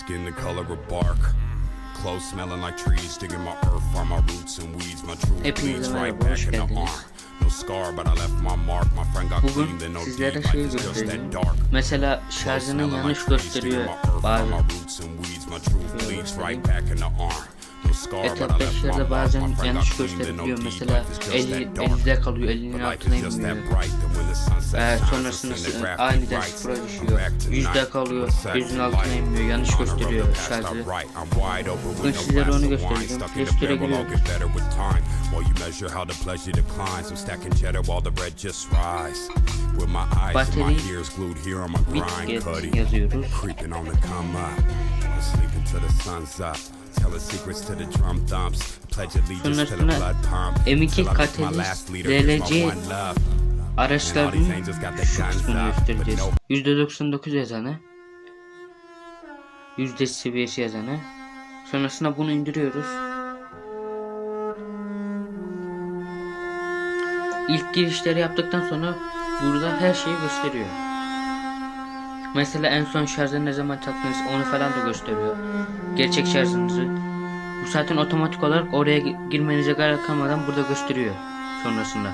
Skin the color of bark. Clothes smelling like trees, digging my earth, find my roots and weeds. My truth Hepinize bleeds right back in the arm. No scar, but I left my mark. My friend got clean, Bugün sizlere şey dark. Mesela şarjının yanlış gösteriyor my earth, 5'lerde mark. bazen yanlış gösterebiliyor. Mesela Life is just 50, that dark. 50'de kalıyor, But 50'nin life altına inmiyor. Ee, sonrasında aniden sıfıra düşüyor. Yüzde kalıyor, yüzün altına inmiyor. Yanlış gösteriyor şarjı. Bugün sizlere onu göstereceğim. With time. While you measure how the pleasure declines, I'm stacking cheddar while the bread just rise. With my eyes and my ears glued here on my grind, yazıyoruz. Creeping on the come up, sleeping till the sun's up. Telling secrets to the drum thumps. Pledge allegiance to the Sonrasında blood pump. M2 Till I meet my Catalyst last leader, here's my DLC one love. Araçların şu kısmını göstereceğiz. %99 yazanı. Yüzde seviyesi yazanı. Sonrasında bunu indiriyoruz. İlk girişleri yaptıktan sonra burada her şeyi gösteriyor. Mesela en son şarjı ne zaman taktınız onu falan da gösteriyor. Gerçek şarjınızı. Bu zaten otomatik olarak oraya gi- girmenize gerek kalmadan burada gösteriyor sonrasında.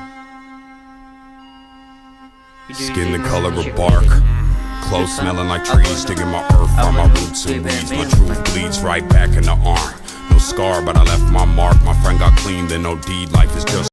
Skin the color of bark. Clothes smelling like trees, digging my earth from my roots and weeds. My truth bleeds right back in the arm. No scar, but I left my mark. My friend got clean, then no deed. Life is just